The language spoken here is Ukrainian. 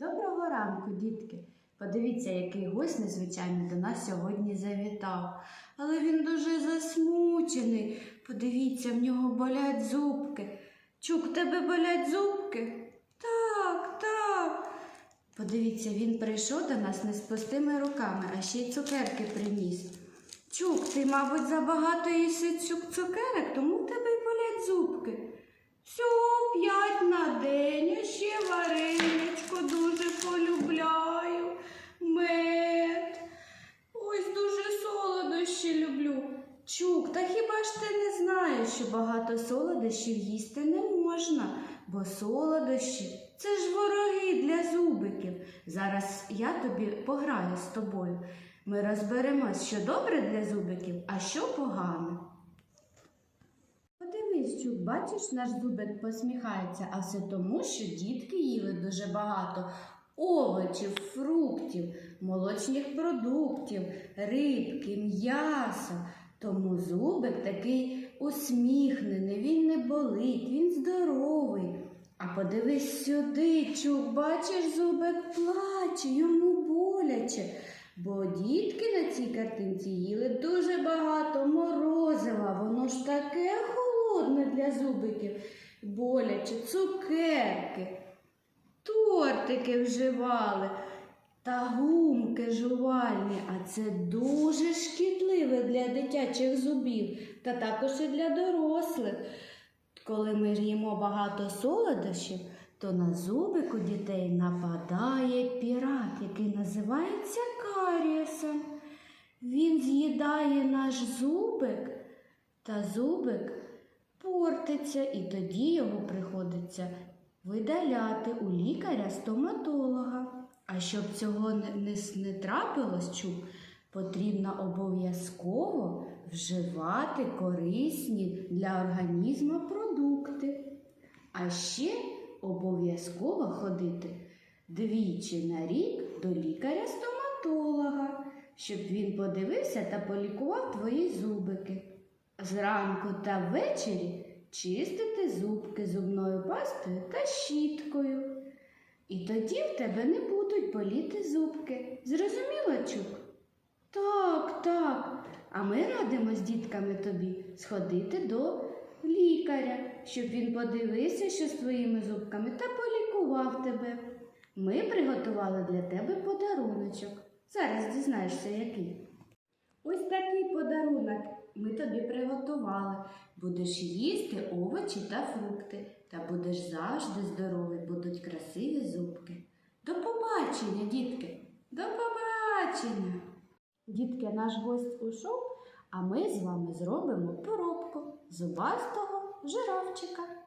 Доброго ранку, дітки! Подивіться, який гость незвичайний до нас сьогодні завітав. Але він дуже засмучений. Подивіться, в нього болять зубки. Чук, тебе болять зубки? Так, так. Подивіться, він прийшов до нас не з пустими руками, а ще й цукерки приніс. Чук, ти, мабуть, забагато їси цукерок, тому в тебе й болять зубки. Всього п'ять на день, а ще вареничко дуже полюбляю. Мед. Ось дуже солодощі люблю. Чук, та хіба ти не знаєш, що багато солодощів їсти не можна, бо солодощі це ж вороги для зубиків. Зараз я тобі пограю з тобою. Ми розберемось, що добре для зубиків, а що погано. Подивись, бачиш, наш зубик посміхається, а все тому, що дітки їли дуже багато овочів, фруктів, молочних продуктів, рибки, м'яса. Тому зубик такий усміхнений, він не болить, він здоровий. А подивись сюди, Чук, бачиш, зубик плаче, йому боляче. Бо дітки на цій картинці їли дуже багато морозива, воно ж таке холодне для зубиків, боляче, цукерки, тортики вживали та гумки жувальні, а це дуже шкідливе для дитячих зубів та також і для дорослих. Коли ми їмо багато солодощів, то на зубик у дітей нападає пірат, який називається карієсом. Він з'їдає наш зубик, та зубик портиться, і тоді його приходиться видаляти у лікаря-стоматолога. А щоб цього не, не, трапилось, чуб, потрібно обов'язково вживати корисні для організму продукти. А ще обов'язково ходити двічі на рік до лікаря-стоматолога, щоб він подивився та полікував твої зубики. Зранку та ввечері чистити зубки зубною пастою та щіткою. І тоді в тебе не будуть боліти зубки. Зрозуміло, Чук? Так, так. А ми радимо з дітками тобі сходити до лікаря, щоб він подивився, що з твоїми зубками, та полікував тебе. Ми приготували для тебе подаруночок. Зараз дізнаєшся, який. Ось такий подарунок ми тобі приготували. Будеш їсти овочі та фрукти, та будеш завжди здоровий, будуть красиві зубки. До побачення, дітки! До побачення! Дітки, наш гость ушов, а ми з вами зробимо поробку зубастого жирафчика.